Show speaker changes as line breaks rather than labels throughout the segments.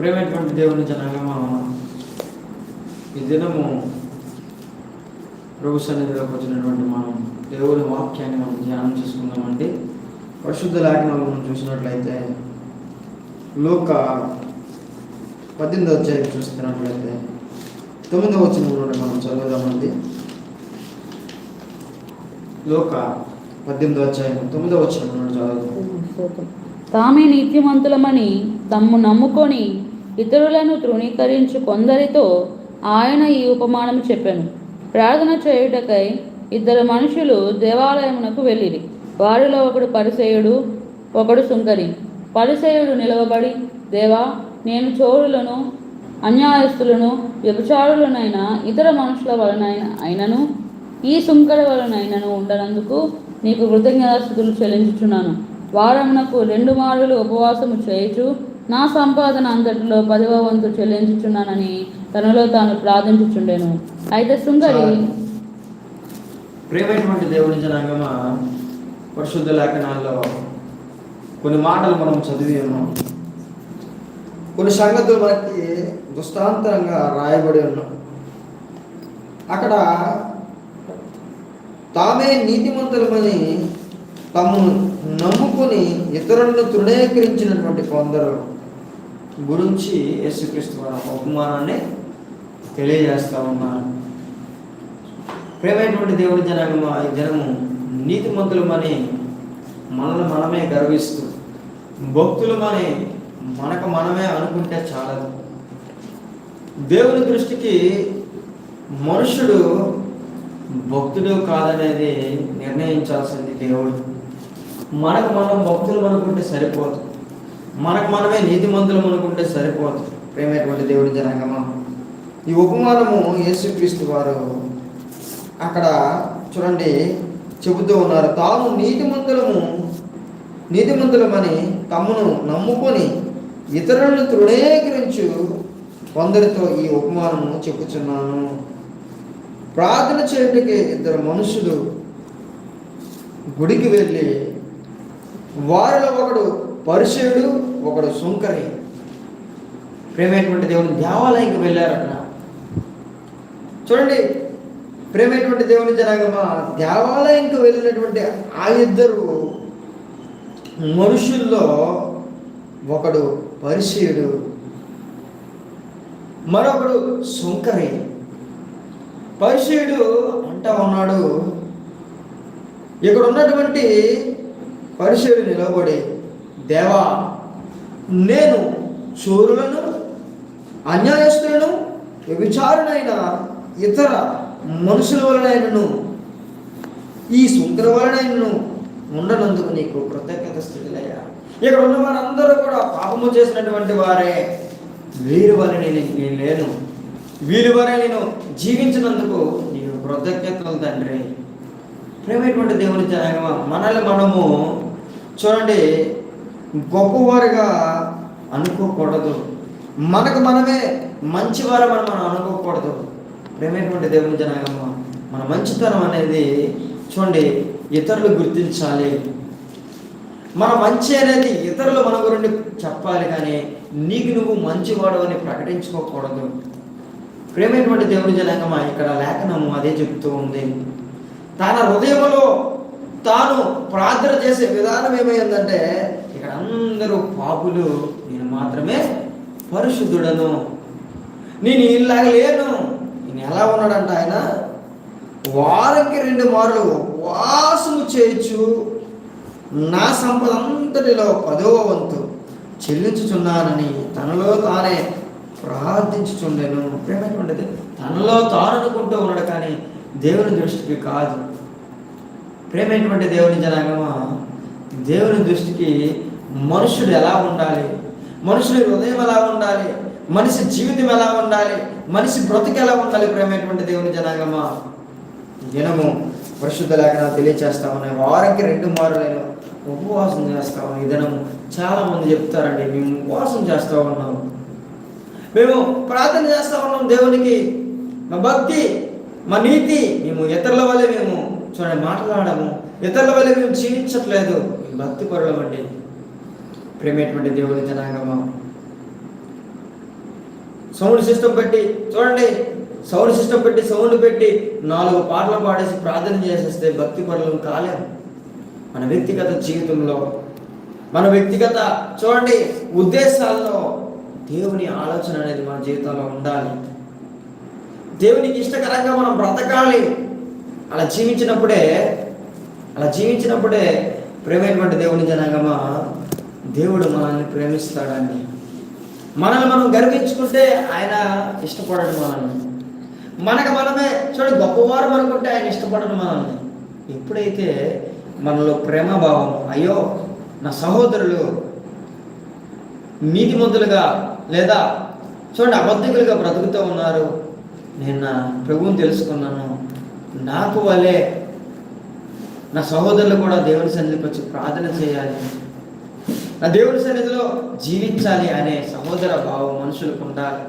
ప్రేమైనటువంటి దేవుని జనాంగమా ఈ దినము ప్రభు సన్నిధిలోకి వచ్చినటువంటి మనం దేవుని వాక్యాన్ని మనం ధ్యానం చేసుకుందామండి. పరిశుద్ధ లేఖనాలు మనం చూసినట్లయితే లోక పద్దెనిమిది అధ్యాయం చూస్తున్నట్లయితే తొమ్మిదవ వచ్చిన నుండి మనం చదువుదామండి. లోక పద్దెనిమిదవ అధ్యాయం తొమ్మిదవ వచ్చిన నుండి చదువుదాం.
తామే నిత్యమంతులమని తమ్ము నమ్ముకొని ఇతరులను తృణీకరించు కొందరితో ఆయన ఈ ఉపమానం చెప్పాను. ప్రార్థన చేయుటకై ఇద్దరు మనుషులు దేవాలయమునకు వెళ్ళిరి. వారిలో ఒకడు పరిసేయుడు ఒకడు సుంకరి. పరిసేయుడు నిలవబడి దేవా నేను చోరులను అన్యాయస్తులను వ్యభిచారులనైన ఇతర మనుషుల వలన అయినను ఈ సుంకర వలనైనను ఉండనందుకు నీకు కృతజ్ఞతాస్థుతులు చెల్లించుచున్నాను. వారమునకు రెండు మార్లు ఉపవాసము చేయుచు నా సంపాదన అంతటిలో పదవ వంతు చెల్లించుచున్నానని తనలో తాను ప్రార్థించుచుండెను. అయితే సుందరి
ప్రేమైనటువంటి దేవుని జనాంగమా పరిశుద్ధ లేఖనాల్లో కొన్ని మాటలు మనం చదివి ఉన్నాం. కొన్ని సంగతులు మనకి దృష్టాంతరంగా రాయబడి ఉన్నాం. అక్కడ తామే నీతిమంతులమని తమను నమ్ముకొని ఇతరులను తృణీకరించినటువంటి కొందరు గురించి యేసుక్రీస్తు వారు ఒక ఉపమానాన్ని తెలియజేస్తా ఉన్నారు ప్రేమైనటువంటి దేవుడి జనగమ ఈ జనము నీతిమంతులమని మనల్ని మనమే గర్విస్తూ భక్తులమని మనకు మనమే అనుకుంటే చాలదు. దేవుని దృష్టికి మనుషుడు భక్తుడు కాదనేది నిర్ణయించాల్సింది దేవుడు. మనకు మనం భక్తులు అనుకుంటే సరిపోదు. మనకు మనమే నీతిమంతులం అనుకుంటే సరిపోదు. ప్రేమైనటువంటి దేవుడి జనాంగమా? ఈ ఉపమానము యేసుక్రీస్తు వారు అక్కడ చూడండి చెబుతూ ఉన్నారు. తాము నీతిమంతులము నీతిమంతులమని తమను నమ్ముకొని ఇతరులను తృణీకరించు కొందరితో ఈ ఉపమానము చెప్పుచున్నాను ప్రార్థన చేయటకి ఇద్దరు మనుషులు గుడికి వెళ్ళి వారిలో ఒకడు పరిచయుడు ఒకడు సుంకరి. ప్రేమైనటువంటి దేవుని దేవాలయంకి వెళ్ళారట. చూడండి ప్రేమైనటువంటి దేవుని జనాగమా దేవాలయంకి వెళ్ళినటువంటి ఆ ఇద్దరు మనుషుల్లో ఒకడు పరిచయుడు మరొకడు సుంకరి. పరిచయుడు అంటా ఉన్నాడు ఇక్కడ ఉన్నటువంటి పరిచయుడు నిలబడి దేవా నేను చోరులను అన్యాయస్తులను వ్యభిచారునైన ఇతర మనుషుల వలనైనను ఈ సుంకర వలనైనను ఉండనందుకు నీకు కృతజ్ఞత స్థితిలయ్యా. ఇక్కడ ఉన్న వారందరూ కూడా పాపము చేసినటువంటి వారే వీరి వారి నేను నేను లేను. వీరి వారే నేను జీవించినందుకు నేను కృతజ్ఞతలు తండ్రి. ప్రేమైనటువంటి దేవుని జనాంగమా మనల్ని మనము చూడండి గొప్పవారుగా అనుకోకూడదు. మనకు మనమే మంచివారమని మనం అనుకోకూడదు. ప్రేమైనటువంటి దేవుని జనాంగమా మన మంచితనం అనేది చూడండి ఇతరులు గుర్తించాలి. మన మంచి అనేది ఇతరులు మన గురించి చెప్పాలి కానీ నీకు నువ్వు మంచివాడు అని ప్రకటించుకోకూడదు. ప్రేమైనటువంటి దేవుని జనాంగమా ఇక్కడ లేఖనము అదే చెప్తూ ఉంది. తన హృదయంలో తాను ప్రార్థన చేసే విధానం ఏమైందంటే అందరూ పాపులు. నేను మాత్రమే పరిశుద్ధుడను. నేను ఇలాగ లేను. నేను ఎలా ఉన్నాడంట ఆయన? వారంకి రెండు మార్లు ఉపవాసము చేయొచ్చు నా సంపద అంతటిలో పదవ వంతు చెల్లించుచున్నానని తనలో తానే ప్రార్థించుచుండెను. ప్రేమైనటువంటిది. తనలో తాను అనుకుంటూ ఉన్నాడు కానీ దేవుని దృష్టికి కాదు. ప్రేమైనటువంటి దేవుని జనాగమ? దేవుని దృష్టికి మనుషుడు ఎలా ఉండాలి? మనుషుడి హృదయం ఎలా ఉండాలి? మనిషి జీవితం ఎలా ఉండాలి? మనిషి బ్రతుకు ఎలా ఉండాలి ప్రేమైనటువంటి దేవుని జనాగమా? దినము పరిశుద్ధ లేఖన తెలియచేస్తా ఉన్నాయి వారానికి రెండు మారులైన ఉపవాసం చేస్తాము ఈ దినము చాలా మంది చెప్తారండి. మేము ఉపవాసం చేస్తూ ఉన్నాం. మేము ప్రార్థన చేస్తూ ఉన్నాం దేవునికి. మా భక్తి మా నీతి మేము ఇతరుల వల్లే మేము చూడండి మాట్లాడము. ఇతరుల వల్లే మేము జీవించట్లేదు. భక్తి పరులం అండి ప్రేమేటువంటి దేవుని జనాంగమా. సౌండ్ సిస్టమ్ పెట్టి చూడండి సౌండ్ సిస్టమ్ పెట్టి సౌండ్ పెట్టి నాలుగు పాటలు పాడేసి ప్రార్థన చేసేస్తే భక్తి పనులు కాలేదు మన వ్యక్తిగత జీవితంలో మన వ్యక్తిగత చూడండి ఉద్దేశాల్లో దేవుని ఆలోచన అనేది మన జీవితంలో ఉండాలి. దేవునికి ఇష్టకరంగా మనం బ్రతకాలి. అలా జీవించినప్పుడే అలా జీవించినప్పుడే ప్రేమైనటువంటి దేవుని జనాంగమా దేవుడు మనల్ని ప్రేమిస్తాడండి మనల్ని మనం గర్వించుకుంటే ఆయన ఇష్టపడడు మనల్ని. మనకు మనమే చూడండి గొప్పవారు అనుకుంటే ఆయన ఇష్టపడడు మనల్ని. ఎప్పుడైతే మనలో ప్రేమభావం అయ్యో నా సహోదరులు నీతిమంతులుగా లేదా చూడండి అబద్ధికులుగా బ్రతుకుతూ ఉన్నారు. నేను నా ప్రభువుని తెలుసుకున్నాను. నాకు వలే నా సహోదరులు కూడా దేవుని సన్నిధికి వచ్చి ప్రార్థన చేయాలి. నా దేవుని సన్నిధిలో జీవించాలి అనే సహోదర భావం మనుషులకు ఉండాలి.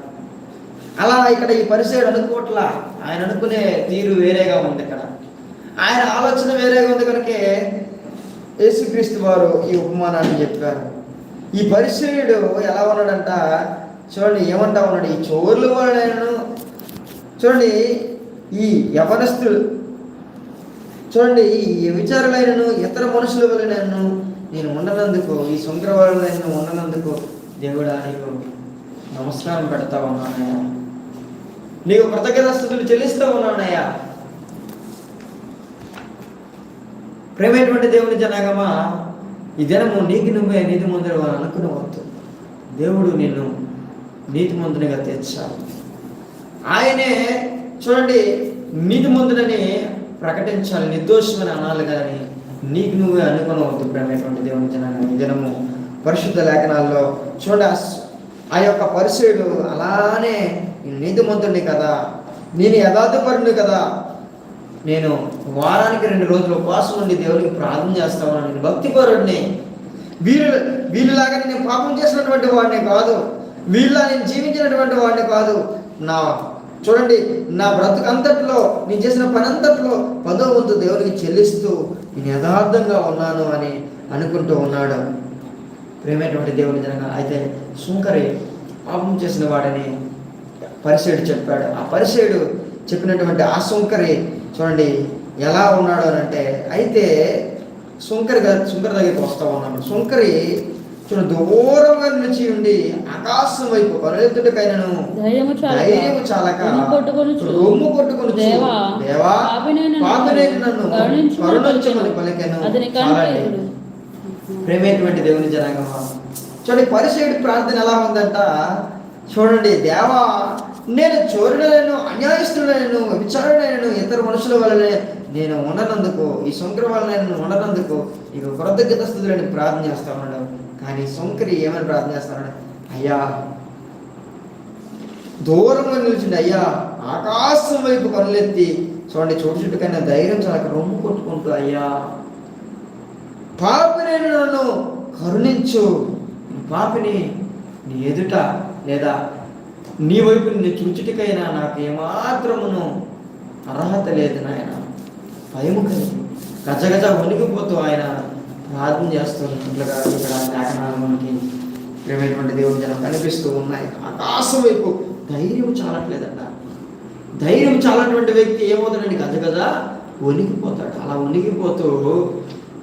అలా ఇక్కడ ఈ పరిచయం అనుకోవట్లా ఆయన అనుకునే తీరు వేరేగా ఉంది ఇక్కడ. ఆయన ఆలోచన వేరేగా ఉంది కనుకే యేసుక్రీస్తు వారు ఈ ఉపమానాన్ని చెప్పారు. ఈ పరిచయుడు ఎలా ఉన్నాడంట? చూడండి ఏమంటా ఉన్నాడు? ఈ చోర్లు వాళ్ళను చూడండి ఈ యవనస్తులు చూడండి ఈ విచారులైనను ఇతర మనుషుల వలనను నేను ఉండనందుకు ఈ శంకర వలన ఉండనందుకు దేవుడా నీకు నమస్కారం పెడతా ఉన్నానయ్యా. నీకు కృతజ్ఞతాస్థుతులు చెల్లిస్తూ ఉన్నానయ్యా. ప్రేమైనటువంటి దేవుని జనాగమా ఈ దినము నీకు నువ్వే నీతి ముందు అనుకునవద్దు. దేవుడు నిన్ను నీతి మందునిగా తీర్చాలి ఆయనే చూడండి నీతి మందులని ప్రకటించాలి నిర్దోషమని అనాలి కానీ నీకు నువ్వే అనుకునవద్దు ప్రేమైనటువంటి దేవుని జనాన్ని ఈ దినము పరిశుద్ధ లేఖనాల్లో చూడండి ఆ యొక్క పరిచయుడు అలానే నీతిమంతుడిని కదా నేను యథార్థపరుడు కదా నేను వారానికి రెండు రోజులు ఉపవాసం నుండి దేవునికి ప్రార్థన చేస్తామని నేను భక్తిపరుడిని వీరు వీళ్ళలాగా నేను పాపం చేసినటువంటి వాడిని కాదు వీళ్ళ నేను జీవించినటువంటి వాడిని కాదు నా చూడండి నా బ్రతుకంతట్లో నేను చేసిన పని అంతట్లో పదో వంతు దేవునికి చెల్లిస్తూ నేను యథార్థంగా ఉన్నాను అని అనుకుంటూ ఉన్నాడు. ప్రేమైనటువంటి దేవుని జనగా అయితే సుంకరి పాపం చేసిన వాడని పరిసేడు చెప్పాడు. ఆ పరిసేడు చెప్పినటువంటి ఆ సుంకరి చూడండి ఎలా ఉన్నాడు అని అంటే అయితే సుంకరి గా- సుంకరి దగ్గరికి వస్తూ ఉన్నాడు. సుంకరి చూడండి దూరంగా నిలిచి ఉండి ఆకాశం వైపు పరులెత్తుడికైనను
ధైర్యము చాలక. రొమ్ము కొట్టుకొనుచు, దేవా,
దేవా
పాపినైన నన్ను కరుణించుమని పలికెను.
ప్రేమైనటువంటి దేవుని జనాంగమా చూడండి పరిచయుడి ప్రార్థన ఎలా ఉందంట? చూడండి దేవా నేను చోరుడలను అన్యాయస్తుడను విచారణను ఇతర మనుషుల వలనే నేను ఉండనందుకు ఈ నేను ఉండనందుకు ఇక కృతజ్ఞత స్థుతులని ప్రార్థన చేస్తా ఉన్నాడు కానీ శంకరి ఏమని ప్రార్థన చేస్తాడు అయ్యా దూరంగా నిలిచిండి అయ్యా ఆకాశం వైపు కనులెత్తి చూడండి చోటు చుట్టుకైనా ధైర్యం చాలా రొమ్ము కొట్టుకుంటూ అయ్యా. పాపిని నన్ను కరుణించు. పాపిని నీ ఎదుట లేదా నీ వైపు నిన్ను చూచుటికైనా నాకు ఏమాత్రమును అర్హత లేదు నాయన. భయము కలిగి గజగజ వణికిపోతూ ఆయన ప్రార్థన చేస్తున్నట్లుగా ఇక్కడ లేఖనాలు మనకి ప్రేమైనటువంటి దేవుని జనం కనిపిస్తూ ఉన్నాయి. ఆకాశం వైపు ధైర్యం చాలట్లేదట. ధైర్యం చాలటువంటి వ్యక్తి ఏమవుతాడండి? కదా వణికిపోతాడు. అలా వణికిపోతూ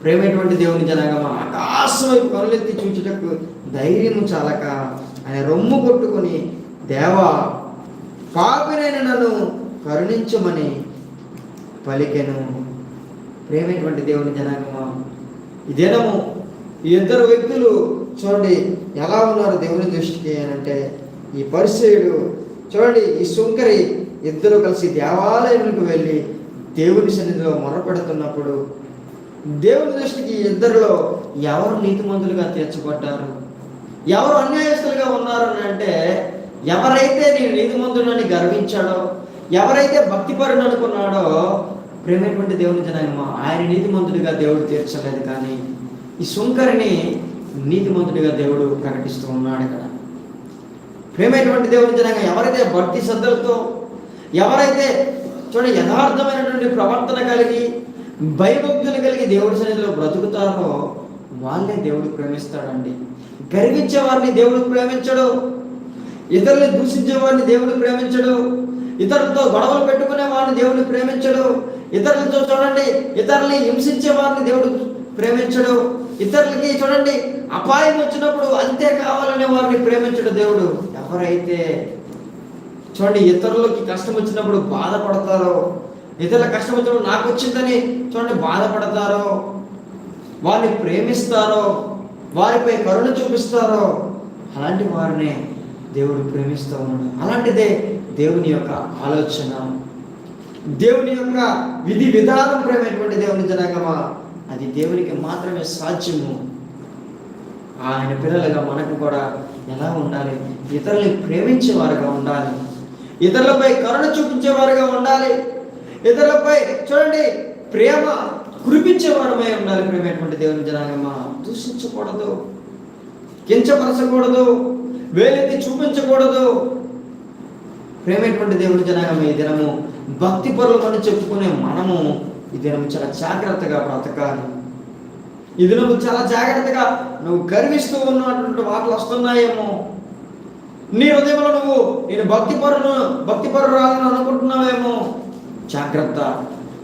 ప్రేమైనటువంటి దేవుని జనాగమ ఆకాశం వైపు కనులెత్తి చూచుటకు ధైర్యం చాలక ఆయన రొమ్ము కొట్టుకొని దేవా పాపినైన నన్ను కరుణించమని పలికెను. ప్రేమైనటువంటి దేవుని జనాంగమా ఈ దినము ఈ ఇద్దరు వ్యక్తులు చూడండి ఎలా ఉన్నారు దేవుని దృష్టికి అని అంటే ఈ పరిచయుడు చూడండి ఈ సుంకరి ఇద్దరు కలిసి దేవాలయంలోకి వెళ్ళి దేవుని సన్నిధిలో మొరపెడుతున్నప్పుడు దేవుని దృష్టికి ఇద్దరిలో ఎవరు నీతిమంతులుగా తీర్చబడ్డారు? ఎవరు అన్యాయస్తులుగా ఉన్నారు అని అంటే ఎవరైతే నేను నీతిమంతుడని గర్వించాడో ఎవరైతే భక్తిపరుడు అనుకున్నాడో ప్రేమైనటువంటి దేవుని జనాంగమా ఆయన నీతిమంతుడిగా దేవుడు తీర్చలేదు కానీ ఈ సుంకరిని నీతిమంతుడిగా దేవుడు ప్రకటిస్తూ ఉన్నాడు ఇక్కడ. ప్రేమైనటువంటి దేవుని జనాంగం ఎవరైతే భక్తి శ్రద్ధలతో ఎవరైతే చూడండి యథార్థమైనటువంటి ప్రవర్తన కలిగి భయభక్తులు కలిగి దేవుడి సన్నిధిలో బ్రతుకుతారో వాళ్ళే దేవుడు ప్రేమిస్తాడండి. గర్వించే వారిని దేవుడు ప్రేమించడు. ఇతరులు దూషించే వారిని దేవుడు ప్రేమించడు. ఇతరులతో గొడవలు పెట్టుకునే వాడిని దేవుడు ప్రేమించడు. ఇతరులతో చూడండి ఇతరుల్ని హింసించే వారిని దేవుడు ప్రేమించడు. ఇతరులకి చూడండి అపాయం వచ్చినప్పుడు అంతే కావాలనే వారిని ప్రేమించడు దేవుడు. ఎవరైతే చూడండి ఇతరులకి కష్టం వచ్చినప్పుడు బాధపడతారో ఇతరుల కష్టం వచ్చినప్పుడు నాకు వచ్చిందని చూడండి బాధపడతారో వారిని ప్రేమిస్తారో వారిపై కరుణ చూపిస్తారో అలాంటి వారిని దేవుడు ప్రేమిస్తూ ఉన్నాడు. అలాంటిదే దేవుని యొక్క ఆలోచన. దేవుని యొక్క విధి విధానం ప్రేమైనటువంటి దేవుని జనాగమా? అది దేవునికి మాత్రమే సాధ్యము. ఆయన పిల్లలుగా మనకు కూడా ఎలా ఉండాలి? ఇతరుల్ని ప్రేమించేవారుగా ఉండాలి. ఇతరులపై కరుణ చూపించేవారుగా ఉండాలి. ఇతరులపై చూడండి ప్రేమ కురిపించేవారమై ఉండాలి ప్రేమైనటువంటి దేవుని జనాగమా? దూషించకూడదు. కించపరచకూడదు. వేలెత్తి చూపించకూడదు. ప్రేమైనటువంటి దేవుని జనాగమ ఈ దినము? భక్తి పరులమని చెప్పుకునే మనము ఈ నువ్వు చాలా జాగ్రత్తగా బ్రతకాలి. ఇది నువ్వు చాలా జాగ్రత్తగా నువ్వు గర్విస్తూ ఉన్నటువంటి వాటలు వస్తున్నాయేమో. నీ హృదయంలో నువ్వు నేను భక్తి పరును భక్తి పరురాలని అనుకుంటున్నావేమో. జాగ్రత్త.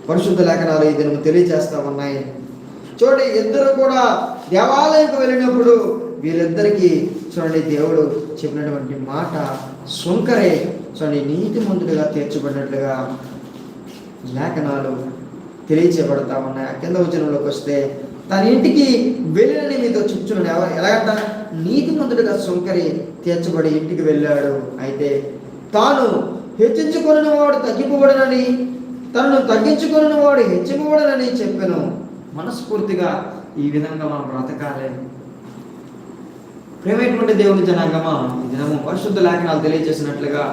పరిశుద్ధ లేఖనాలు ఇది నువ్వు తెలియజేస్తా ఉన్నాయి. చూడండి ఇద్దరు కూడా దేవాలయంకు వెళ్ళినప్పుడు వీళ్ళిద్దరికీ చూడండి దేవుడు చెప్పినటువంటి మాట సుంకరే. చూడండి నీతి మందులుగా తీర్చబడినట్లుగా లేఖనాలు తెలియచేయబడతా ఉన్నాయి. ఆ కింద వచనంలోకి వస్తే తన ఇంటికి వెళ్ళినని మీతో చెప్తున్నాడు ఎవరు? ఎలాగంట నీతి మందుడుగా సుంకరి తీర్చబడి ఇంటికి వెళ్ళాడు. అయితే తాను హెచ్చించుకొనిన వాడు తగ్గింపబడనని తనను తగ్గించుకొనిన వాడు హెచ్చింపబడనని చెప్పాను. మనస్ఫూర్తిగా ఈ విధంగా మనం బ్రతకాలి. ప్రేమైనటువంటి దేవుని జనాంగమా? జనము దినము పరిశుద్ధ లేఖనాలు తెలియజేసినట్లుగా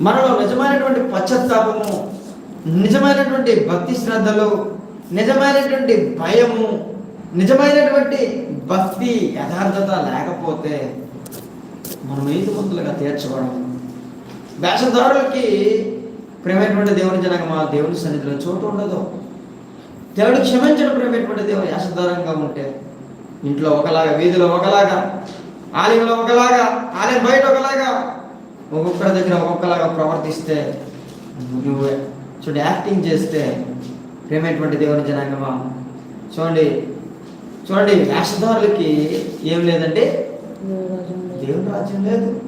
మనలో నిజమైనటువంటి పశ్చాత్తాపము నిజమైనటువంటి భక్తి శ్రద్ధలు నిజమైనటువంటి భయము నిజమైనటువంటి భక్తి యథార్థత లేకపోతే మనం నీతిమంతులుగా తీర్చుకోవడం వేషధారులకి ప్రేమైనటువంటి దేవుని జనగమా? దేవుని సన్నిధిలో చోటు ఉండదు. దేవుడు క్షమించడం ప్రేమైనటువంటి దేవుడు వేషధారంగా ఉంటే ఇంట్లో ఒకలాగా వీధిలో ఒకలాగా ఆలయంలో ఒకలాగా ఆలయం బయట ఒకలాగా. ఒక్కొక్కరి దగ్గర ఒక్కొక్కలాగా ప్రవర్తిస్తే నువ్వు. చూడండి యాక్టింగ్ చేస్తే ప్రేమైనటువంటి దేవుని జనాంగమా? చూడండి చూడండి వేషధారులకి ఏం లేదంటే దేవుని రాజ్యం లేదు.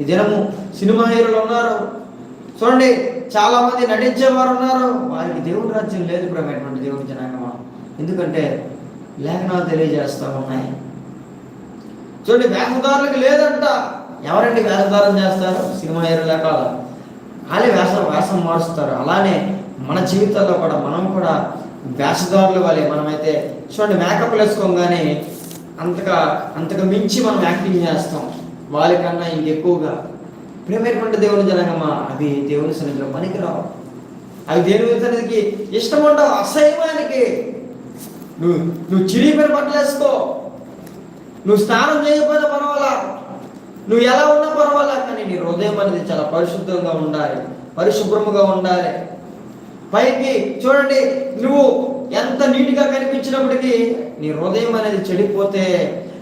ఈ దినము సినిమా హీరోలు ఉన్నారు. చూడండి చాలా మంది నటించేవారు ఉన్నారు. వారికి దేవుని రాజ్యం లేదు ప్రేమైనటువంటి దేవుని జనాంగమా? ఎందుకంటే లేఖనాలు తెలియజేస్తూ ఉన్నాయి. చూడండి వేషధారులకు లేదంట. ఎవరండి వేషధారం చేస్తారు? సినిమా హీరో లేక వాళ్ళే వేష వేషం మారుస్తారు. అలానే మన జీవితాల్లో కూడా మనం కూడా వేషధారులు వాళ్ళే మనమైతే చూడండి మేకప్ వేసుకోగానే అంతగా అంతగా మించి మనం యాక్టింగ్ చేస్తాం. వాళ్ళకన్నా ఇంకెక్కువగా. ప్రేమైనటువంటి దేవుని జనగమా? అవి దేవుని సన్నిధిలో పనికిరావు. అవి దేవుని సన్నిధికి ఇష్టం ఉండవు అసహ్యమానికి. నువ్వు నువ్వు చిరిగిపోయిన బట్టలు వేసుకో నువ్వు స్నానం చేయకపోయినా పర్వాలా? నువ్వు ఎలా ఉన్నా పర్వాలా కానీ నీ హృదయం అనేది చాలా పరిశుద్ధంగా ఉండాలి పరిశుభ్రముగా ఉండాలి. పైకి చూడండి నువ్వు ఎంత నీట్గా కనిపించినప్పటికీ నీ హృదయం అనేది చెడిపోతే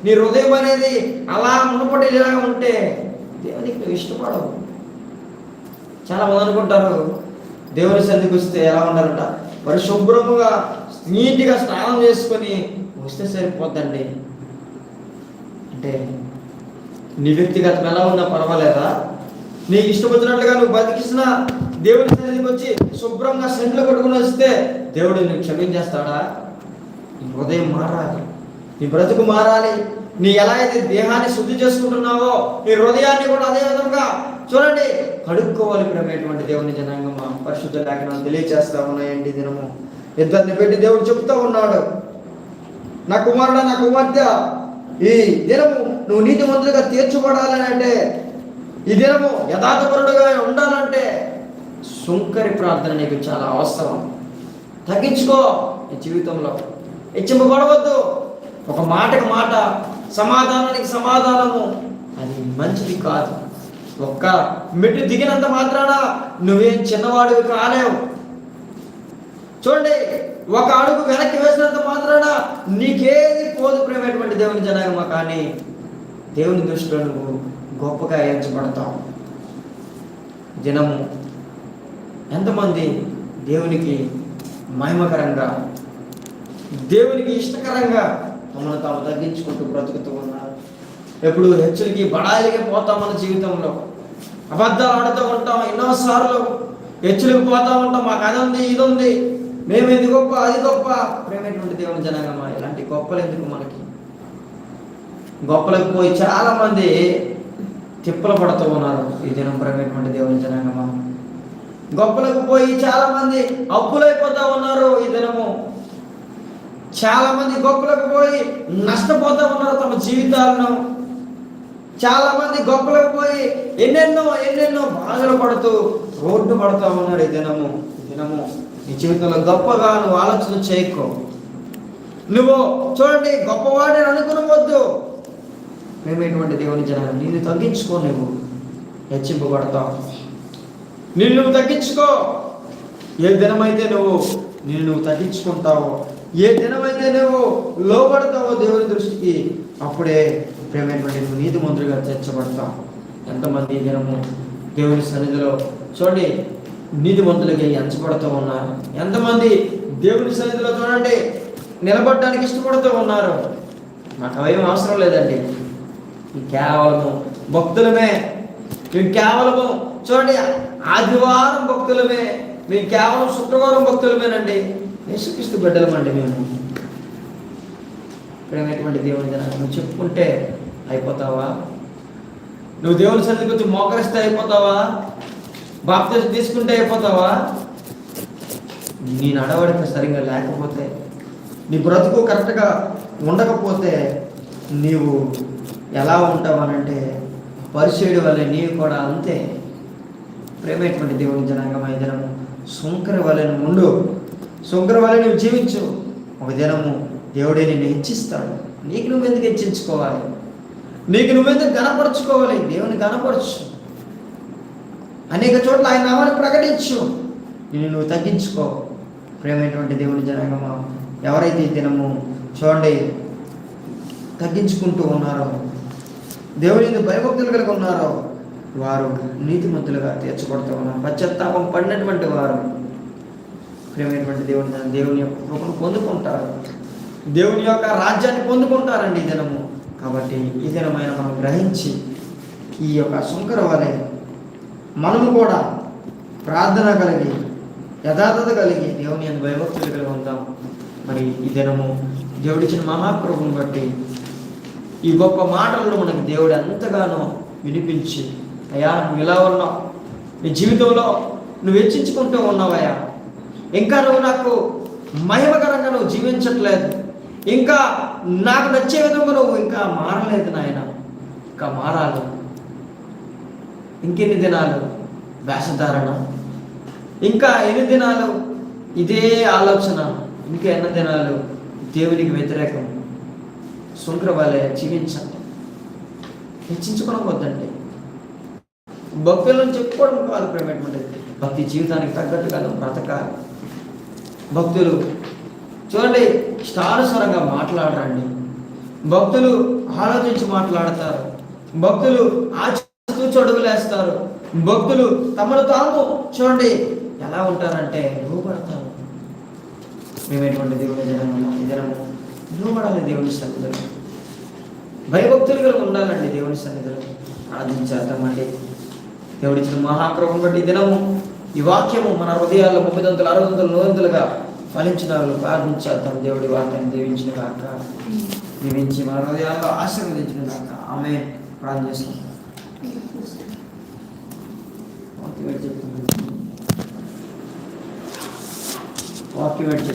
నీ హృదయం అనేది అలా మునుపటి ఇలా ఉంటే దేవునికి నువ్వు ఇష్టపడవు. చాలా మంది అనుకుంటారు దేవుని సన్నిధికి వస్తే ఎలా ఉండాలంట పరిశుభ్రముగా నీట్గా స్నానం చేసుకొని వస్తే సరిపోద్దండి. అంటే నీ వ్యక్తిగతం ఎలా ఉన్నా పర్వాలేదా? నీకు ఇష్టం వచ్చినట్లుగా నువ్వు బతికిసిన దేవుడి సన్నిధికి వచ్చి శుభ్రంగా సెంట్లు కొట్టుకుని వస్తే దేవుడు నువ్వు క్షమించేస్తాడా? నీ హృదయం మారాలి. నీ బ్రతుకు మారాలి. నీ ఎలా అయితే దేహాన్ని శుద్ధి చేసుకుంటున్నావో నీ హృదయాన్ని కూడా అదే విధంగా చూడండి. కడుక్కోవాలి ప్రేమేటువంటి దేవుని జనాంగం పరిశుద్ధ లేఖనాలు తెలియచేస్తా ఉన్నాయండి దినము. ఇద్దరిని పెట్టి దేవుడు చెప్తా ఉన్నాడు. నా కుమారుడ నా కుమార్తె ఈ దినము నువ్వు నీతి మంత్రులుగా తీర్చబడాలని అంటే ఈ దినము యథార్థపరుడుగా ఉండాలంటే సుంకరి ప్రార్థన నీకు చాలా అవసరం. తగ్గించుకో ఈ జీవితంలో. హెచ్చింపబడవద్దు ఒక మాటకు మాట సమాధానానికి సమాధానము అది మంచిది కాదు. ఒక్క మెట్టు దిగినంత మాత్రాన నువ్వేం చిన్నవాడివి కాలేవు. చూడండి ఒక అడుగు వెనక్కి వేసినంత మాత్రాన నీకేది పోదు ప్రేమైనటువంటి దేవుని జనాగమ? కానీ దేవుని దృష్టిలో నువ్వు గొప్పగా ఎంచబడతావు దినము ఎంతమంది దేవునికి మహిమకరంగా దేవునికి ఇష్టకరంగా తమను తాము తగ్గించుకుంటూ బ్రతుకుతూ ఉన్నారు. ఎప్పుడు హెచ్చరికి బడాయిలకి పోతాం మన జీవితంలో అబద్ధాలు ఆడుతూ ఉంటాం ఎన్నోసార్లు హెచ్చులకు పోతా ఉంటాం మాకు అది ఉంది ఇది ఉంది. మేము ఇది గొప్ప? అది గొప్ప. ప్రేమటువంటి దేవుని జనగమా ఇలాంటి గొప్పలు ఎందుకు మనకి? గొప్పలకు పోయి చాలా మంది తిప్పలు పడుతూ ఉన్నారు ఈ దినం ప్రేమటువంటి దేవుని జనగమా గొప్పలకు పోయి చాలా మంది అప్పులైపోతా ఉన్నారు ఈ దినము చాలా మంది గొప్పలకు పోయి నష్టపోతా ఉన్నారు తమ జీవితాలను. చాలా మంది గొప్పలకు పోయి ఎన్నెన్నో ఎన్నెన్నో బాధలు పడుతూ రోడ్డు పడుతూ ఉన్నారు ఈ దినము దినము నీ జీవితంలో గొప్పగా నువ్వు ఆలోచన చేయకో. నువ్వు చూడండి గొప్పవాడిని అనుకునవద్దు. మేమేటువంటి దేవుని జనాలు నిన్ను తగ్గించుకో నువ్వు. హెచ్చింపబడతావు నిన్ను నువ్వు తగ్గించుకో. ఏ దినమైతే నువ్వు నిన్ను నువ్వు తగ్గించుకుంటావో ఏ దినమైతే నువ్వు లోపడతావో దేవుని దృష్టికి అప్పుడే ప్రేమైనటువంటి నువ్వు నీతి మంత్రిగా చేర్చబడతావు ఎంతమంది దినము దేవుని సన్నిధిలో చూడండి నీతి ఎంచబడుతూ ఉన్నారు. ఎంతమంది దేవుని సన్నిధిలో చూడండి నిలబడడానికి ఇష్టపడుతూ ఉన్నారు? మాకు అవేం అవసరం లేదండి. కేవలము భక్తులమే. మేము కేవలము చూడండి ఆదివారం భక్తులమే. మేము కేవలం శుక్రవారం భక్తులమేనండి. యేసుక్రీస్తు బిడ్డలమండి మేము. ప్రేమైనటువంటి దేవుని జనాలు నువ్వు చెప్పుకుంటే అయిపోతావా? నువ్వు దేవుని సన్నిధికి వచ్చి మోకరిస్తే అయిపోతావా? బాప్తిజం తీసుకుంటే అయిపోతావా? నీ నడవడిక సరిగా లేకపోతే నీ బ్రతుకు కరెక్ట్గా ఉండకపోతే నీవు ఎలా ఉంటావనంటే పరిచయుడి వల్ల నీవు కూడా అంతే. ప్రేమైనటువంటి దేవుని జనాంగం ఈ దినము శంకర వలెను ఉండు. శంకర వలె నువ్వు జీవించు. ఒక దినము దేవుడే నిన్ను హెచ్చిస్తాడు. నీకు నువ్వెందుకు హెచ్చించుకోవాలి? నీకు నువ్వెందుకు గనపరచుకోవాలి దేవుని గనపరచు అనేక చోట్ల ఆయన నామాన్ని ప్రకటించు. నిన్ను నువ్వు తగ్గించుకో. ప్రేమైనటువంటి దేవుని జనాంగమా ఎవరైతే ఈ దినము చూడండి తగ్గించుకుంటూ ఉన్నారో దేవుని భయభక్తులు కలిగి ఉన్నారో వారు నీతిమంతులుగా తీర్చబడుతూ ఉన్నారు. పశ్చాత్తాపం పడినటువంటి వారు ప్రేమైనటువంటి దేవుని దేవుని యొక్క కృపను పొందుకుంటారు. దేవుని యొక్క రాజ్యాన్ని పొందుకుంటారండి ఈ దినము. కాబట్టి ఈ దినమైన మనం గ్రహించి ఈ యొక్క శంకరవాలయం మనము కూడా ప్రార్థన కలిగి యథార్థత కలిగి దేవుని అందు భయభక్తులు కలిగి ఉంటాం. మరి ఈ దినము దేవుడిచ్చిన మహాప్రభుని బట్టి ఈ గొప్ప మాటలను మనకు దేవుడు ఎంతగానో వినిపించి అయ్యా నువ్వు ఇలా ఉన్నావు. నీ జీవితంలో నువ్వు హెచ్చించుకుంటూ ఉన్నావయ్యా ఇంకా నువ్వు నాకు మహిమకరంగా నువ్వు జీవించట్లేదు. ఇంకా నాకు నచ్చే విధంగా నువ్వు ఇంకా మారలేదు నాయన. ఇంకా మారాలి. ఇంకెన్ని దినాలు? వేషధారణ ఇంకా ఎన్ని దినాలు? ఇదే ఆలోచన. ఇంకా ఎన్ని దినాలు? దేవునికి వ్యతిరేకం. శుంకర వలె జీవించండి హెచ్చించుకోవద్దండి భక్తులను చెప్పుకోవడం కాదు ప్రేమటువంటిది భక్తి జీవితానికి తగ్గట్టుగా నువ్వు బ్రతకాలి. భక్తులు చూడండి ఇష్టానుసారంగా మాట్లాడరండి. భక్తులు ఆలోచించి మాట్లాడతారు. భక్తులు ఆచ చడుగులేస్తారు. భక్తులు తమను తాము. చూడండి ఎలా ఉంటారంటే లోపడతారు మేమేటువంటి దేవుని జనము జనము లోపడాలి దేవుని సన్నిధిలో. భయభక్తులుగా ఉండాలండి దేవుని సన్నిధిలో. ఆరాధించేద్దామండి దేవుడిచ్చిన మహాప్రభం బట్టి దినము ఈ వాక్యము మన హృదయాల్లో ముప్పై వందలు అరవై దంతులు నూరంతులుగా ఫలించిన వాళ్ళు ప్రార్థించేద్దాం. దేవుడి వాక్యాన్ని దీవించిన కాక దీవించి మన హృదయాల్లో ఆశీర్వదించిన కాక ఆమె ప్రార్థన చేస్తాం వాక్యం ఏంటి